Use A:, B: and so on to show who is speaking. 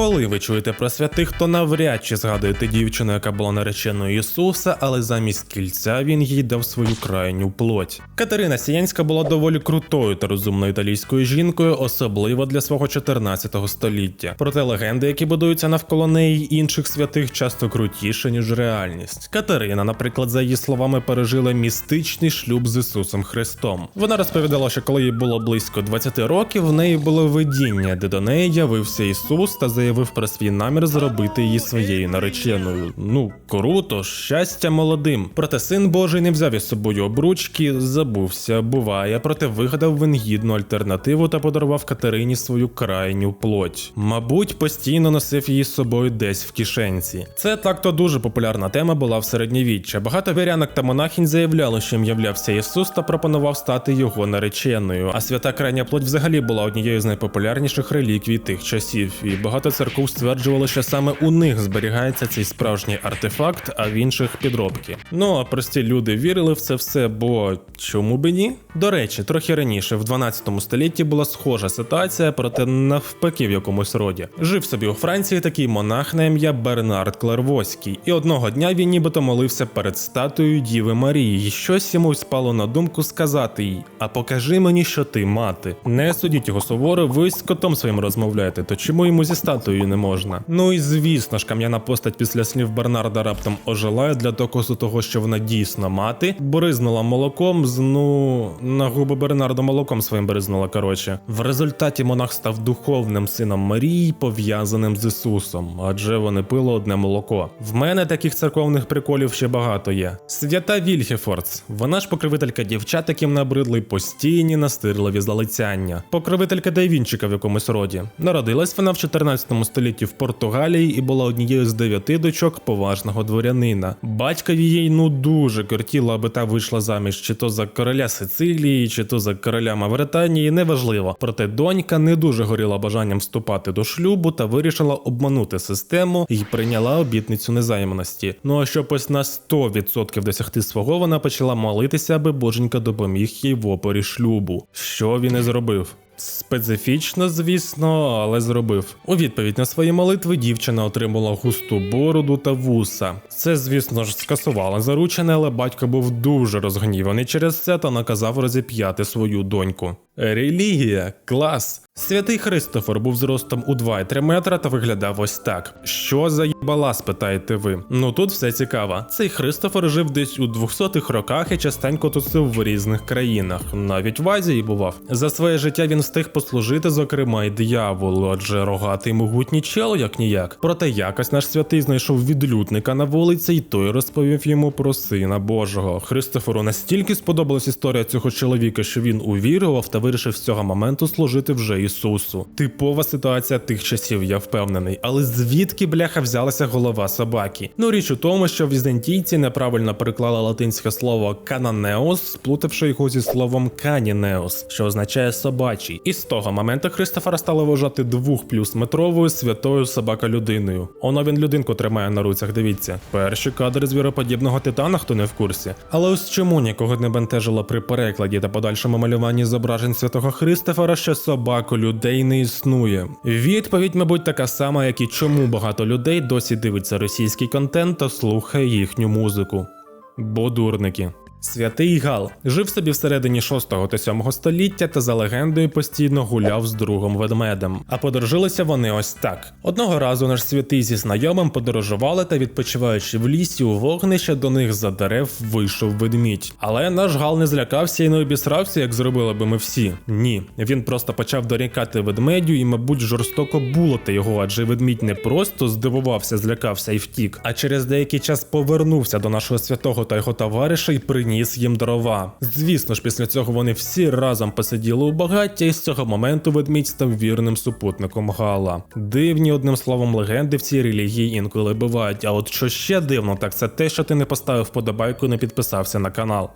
A: Коли ви чуєте про святих, то навряд чи згадуєте дівчину, яка була нареченою Ісуса, але замість кільця він їй дав свою крайню плоть. Катерина Сіянська була доволі крутою та розумною італійською жінкою, особливо для свого 14 століття. Проте легенди, які будуються навколо неї й інших святих, часто крутіше, ніж реальність. Катерина, наприклад, за її словами, пережила містичний шлюб з Ісусом Христом. Вона розповідала, що коли їй було близько 20 років, в неї було видіння, де до неї явився Ісус та заявив про свій намір зробити її своєю нареченою. Ну круто, щастя молодим. Проте син Божий не взяв із собою обручки, забувся, буває, проте вигадав він гідну альтернативу та подарував Катерині свою крайню плоть. Мабуть, постійно носив її з собою десь в кишенці. Це так-то дуже популярна тема була в середньовіччя. Багато вірянок та монахінь заявляли, що їм являвся Ісус та пропонував стати його нареченою. А свята крайня плоть взагалі була однією з найпопулярніших реліквій тих часів, і багато церков стверджували, що саме у них зберігається цей справжній артефакт, а в інших підробки. Ну а прості люди вірили в це все, бо чому би ні? До речі, трохи раніше, в 12 столітті, була схожа ситуація, проте навпаки в якомусь роді. Жив собі у Франції такий монах на ім'я Бернард Клервоський, і одного дня він нібито молився перед статуєю Діви Марії, і щось йому спало на думку сказати їй: А покажи мені, що ти мати. Не судіть його суворо, ви з котом своїм розмовляєте, то чому йому зі статуєю не можна? Ну і звісно ж, кам'яна постать після слів Бернарда раптом ожила для доказу того, що вона дійсно мати, бризнула молоком з ну на губи Бернарда молоком своїм бризнула. Коротше, в результаті монах став духовним сином Марії, пов'язаним з Ісусом, адже вони пили одне молоко. В мене таких церковних приколів ще багато є. Свята Вільхефордс, вона ж покровителька дівчат, яким набридли постійні настирливі залицяння. Покровителька Дайвінчика в якомусь роді. Народилась вона в 14 столітті в Португалії і була однією з дев'яти дочок поважного дворянина. Батькові їй ну дуже кортіло, аби та вийшла заміж чи то за короля Сицилії, чи то за короля Мавританії, неважливо. Проте донька не дуже горіла бажанням вступати до шлюбу та вирішила обманути систему і прийняла обітницю незайманості. Ну а щоб ось на 100% досягти свого, вона почала молитися, аби боженька допоміг їй в опорі шлюбу. Що він і зробив. Специфічно, звісно, але зробив. У відповідь на свої молитви дівчина отримала густу бороду та вуса. Це, звісно ж, скасувала заручене, але батько був дуже розгніваний через це та наказав розіп'яти свою доньку. Релігія, клас. Святий Христофор був зростом у 2,3 метра та виглядав ось так. Що за їбала, спитаєте ви? Ну тут все цікаво. Цей Христофор жив десь у 200-х роках і частенько тусив в різних країнах, навіть в Азії бував. За своє життя він встиг послужити, зокрема, й дияволу, адже рогатий могутній чел, як ніяк. Проте якось наш святий знайшов відлюдника на вулиці, і той розповів йому про сина Божого. Христофору настільки сподобалась історія цього чоловіка, що він увірував та вирішив з цього моменту служити вже Ісусу. Типова ситуація тих часів, я впевнений. Але звідки бляха взялася голова собаки? Ну річ у тому, що візантійці неправильно переклали латинське слово кананеос, сплутавши його зі словом канінеос, що означає собачий. І з того моменту Христофора стали вважати двох плюс метровою святою собака людиною. Оно він людинку тримає на руцях. Дивіться, перші кадри звіроподібного титана, хто не в курсі. Але ось чому нікого не бентежило при перекладі та подальшому малюванні зображень святого Христофора, що собаку людей не існує. Відповідь, мабуть, така сама, як і чому багато людей досі дивиться російський контент та слухає їхню музику. Бо дурники. Святий Гал жив собі всередині 6 та 7 століття та за легендою постійно гуляв з другом ведмедем. А подружилися вони ось так. Одного разу наш святий зі знайомим подорожували та відпочиваючи в лісі у вогнище, до них за дерев вийшов ведмідь. Але наш Гал не злякався і не обісрався, як зробили би ми всі. Ні, він просто почав дорікати ведмедю і, мабуть, жорстоко булоти його, адже ведмідь не просто здивувався, злякався і втік, а через деякий час повернувся до нашого святого та його товариша і прийняв приніс їм дрова. Звісно ж, після цього вони всі разом посиділи у багаття, і з цього моменту ведмідь став вірним супутником Гала. Дивні, одним словом, легенди в цій релігії інколи бувають. А от що ще дивно, так це те, що ти не поставив вподобайку і не підписався на канал.